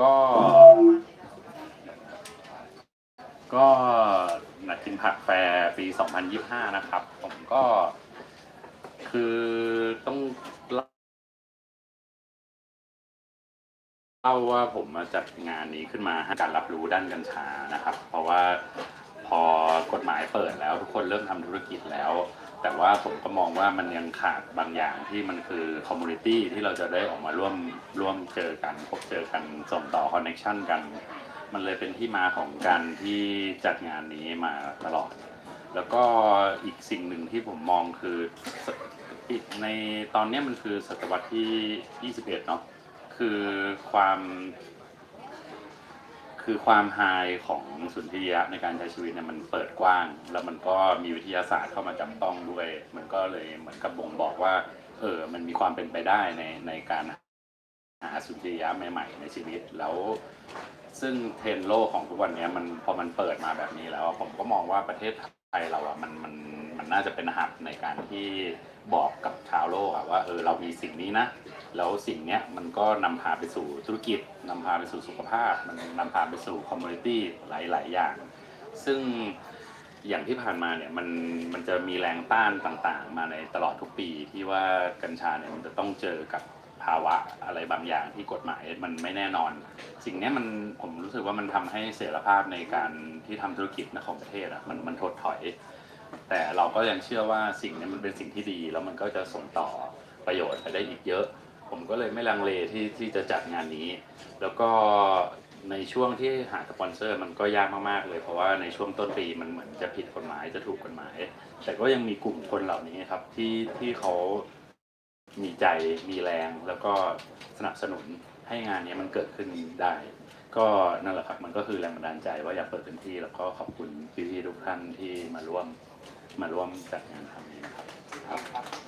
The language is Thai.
ก็ ก็นักกินผักแฟร์ปี 2025 นะครับ ผมก็ คือต้องเล่าว่าผมมาจัดงานนี้ขึ้นมาให้การรับรู้ด้านกัญชานะครับ เพราะว่า กฎหมายเปิดแล้ว ทุกคนเริ่มทำธุรกิจแล้ว แต่ว่าผมก็มองว่ามันยังขาดบางอย่างที่มันคือคอมมูนิตี้ที่เราจะได้ออกมาร่วมร่วมเจอกันพบเจอกันส่งต่อคอนเน็ชันกัน มันเลยเป็นที่มาของการที่จัดงานนี้มาตลอด แล้วก็อีกสิ่งหนึ่งที่ผมมองคือในตอนนี้มันคือศตวรรษที่ 21 เนาะคือความ คือความไฮของสุนทรียะในการใช้ชีวิตเนี่ยมันเปิดกว้าง แล้วมันก็มีวิทยาศาสตร์เข้ามาจับต้องด้วย มันก็เลยเหมือนกับบ่งบอกว่าเออมันมีความเป็นไปได้ในในการ หาสุนทรียะใหม่ๆในชีวิตแล้ว ซึ่งเทรนด์โลกของทุกวันนี้มันพอมันเปิดมาแบบนี้แล้ว ผมก็มองว่าประเทศไทยเราอะมันมันมันน่าจะเป็นหับในการที่บอกกับชาวโลกอะว่าเออเรามีสิ่งนี้นะ แล้วสิ่งเนี้ยมันก็นำพาไปสู่ธุรกิจนำพาไปสู่สุขภาพ มันนำพาไปสู่คอมมูนิตี้หลาย ๆ อย่าง ซึ่งอย่างที่ผ่านมาเนี่ยมันมันจะมีแรงต้านต่างๆ มาในตลอดทุกปีที่ว่ากัญชาเนี่ยมันจะต้องเจอกับ ภาวะอะไรบางอย่างที่กฎหมายมันไม่แน่นอน สิ่งนี้มันผมรู้สึกว่ามันทำให้เสรีภาพในการที่ทำธุรกิจนะของประเทศอะมันมันถดถอย แต่เราก็ยังเชื่อว่าสิ่งนี้มันเป็นสิ่งที่ดี แล้วมันก็จะส่งต่อประโยชน์ไปได้อีกเยอะ ผมก็เลยไม่ลังเลที่ที่จะจัดงานนี้ แล้วก็ในช่วงที่หาสปอนเซอร์มันก็ยากมากๆเลย เพราะว่าในช่วงต้นปีมันเหมือนจะผิดกฎหมายจะถูกกฎหมาย แต่ก็ยังมีกลุ่มคนเหล่านี้ครับที่ที่เขา มีใจมีแรงแล้วก็สนับสนุนให้งานนี้มันเกิดขึ้นได้ ก็นั่นแหละครับมันก็คือแรงบันดาลใจว่าอยากเปิดพื้นที่ แล้วก็ขอบคุณพี่ๆทุกท่านที่มาร่วมมาร่วมจัดงานครั้งนี้นะครับครับ